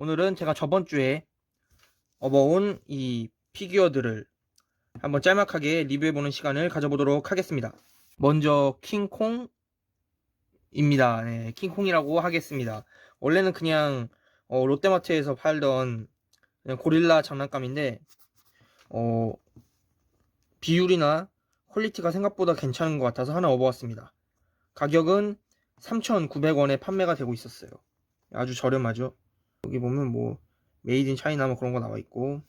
오늘은 제가 저번 주에 업어온 이 피규어들을 한번 짤막하게 리뷰해보는 시간을 가져보도록 하겠습니다. 먼저 킹콩입니다. 네, 킹콩이라고 하겠습니다. 원래는 그냥 어, 롯데마트에서 팔던 고릴라 장난감인데 어, 비율이나 퀄리티가 생각보다 괜찮은 것 같아서 하나 업어왔습니다. 가격은 3,900원에 판매가 되고 있었어요. 아주 저렴하죠. 여기 보면 뭐 메이드 인 차이나 뭐 그런 거 나와 있고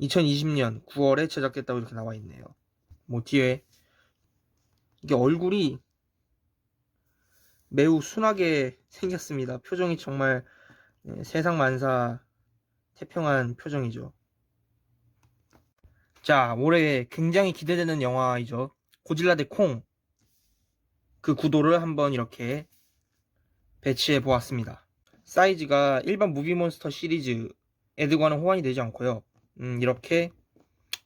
2020년 9월에 제작됐다고 이렇게 나와 있네요. 뭐 뒤에 이게 얼굴이 매우 순하게 생겼습니다. 표정이 정말 예, 세상 만사 태평한 표정이죠. 자, 올해 굉장히 기대되는 영화이죠. 고질라 대 콩. 그 구도를 한번 이렇게 배치해 보았습니다. 사이즈가 일반 무비몬스터 시리즈 애들과는 호환이 되지 않고요. 음, 이렇게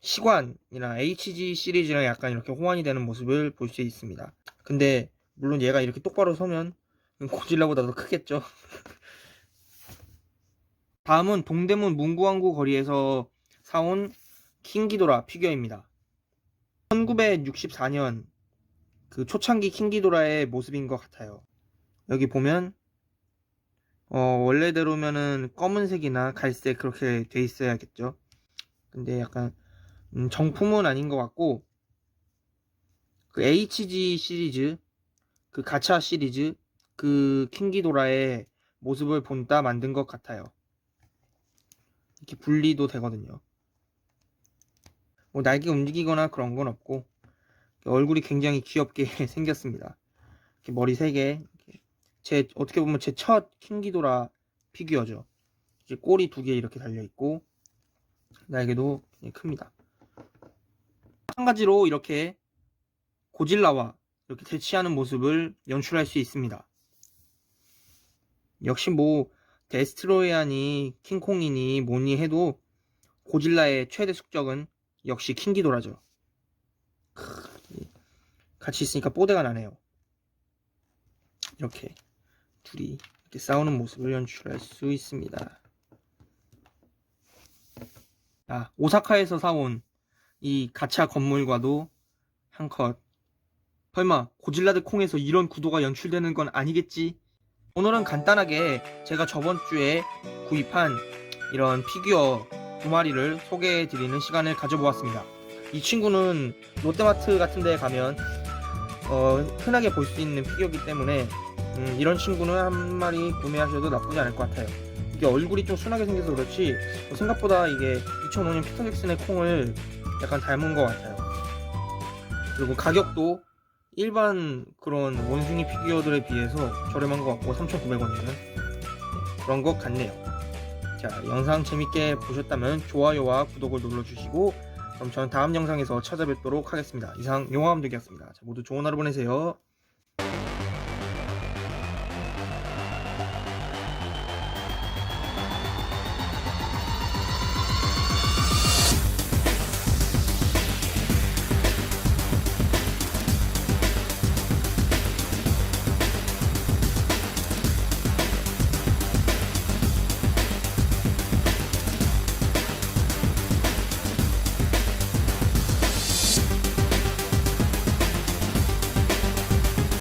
시관이나 HG 시리즈랑 약간 이렇게 호환이 되는 모습을 볼 수 있습니다. 근데 물론 얘가 이렇게 똑바로 서면 고질라보다 더 크겠죠. 다음은 동대문 문구왕구 거리에서 사온 킹기도라 피규어입니다. 1964년 그 초창기 킹기도라의 모습인 것 같아요. 여기 보면 어, 원래대로면은 검은색이나 갈색 그렇게 돼 있어야겠죠. 근데 약간 음, 정품은 아닌 것 같고 그 HG 시리즈 그 가차 시리즈 그 킹기도라의 모습을 본따 만든 것 같아요. 이렇게 분리도 되거든요. 뭐 날개 움직이거나 그런 건 없고 얼굴이 굉장히 귀엽게 생겼습니다. 머리 3개 제 어떻게 보면 제 첫 킹기도라 피규어죠. 이제 꼬리 두 개 이렇게 달려 있고 날개도 큽니다. 마찬가지로 이렇게 고질라와 이렇게 대치하는 모습을 연출할 수 있습니다. 역시 뭐 데스트로이아니 킹콩이니 뭐니 해도 고질라의 최대 숙적은 역시 킹기도라죠. 크, 같이 있으니까 뽀대가 나네요. 이렇게 둘이 이렇게 싸우는 모습을 연출할 수 있습니다. 아, 오사카에서 사온 이 가차 건물과도 한 컷. 설마 고질라드 콩에서 이런 구도가 연출되는 건 아니겠지? 오늘은 간단하게 제가 저번 주에 구입한 이런 피규어 두 마리를 소개해 드리는 시간을 가져보았습니다. 이 친구는 롯데마트 같은 데 가면 어, 흔하게 볼 수 있는 피규어이기 때문에 음, 이런 친구는 한 마리 구매하셔도 나쁘지 않을 것 같아요. 이게 얼굴이 좀 순하게 생겨서 그렇지 뭐 생각보다 이게 2005년 피터 잭슨의 콩을 약간 닮은 것 같아요. 그리고 가격도 일반 그런 원숭이 피규어들에 비해서 저렴한 것 같고 3,900원이면 그런 것 같네요. 자, 영상 재밌게 보셨다면 좋아요와 구독을 눌러주시고 그럼 저는 다음 영상에서 찾아뵙도록 하겠습니다. 이상 용화감독이었습니다. 자, 모두 좋은 하루 보내세요.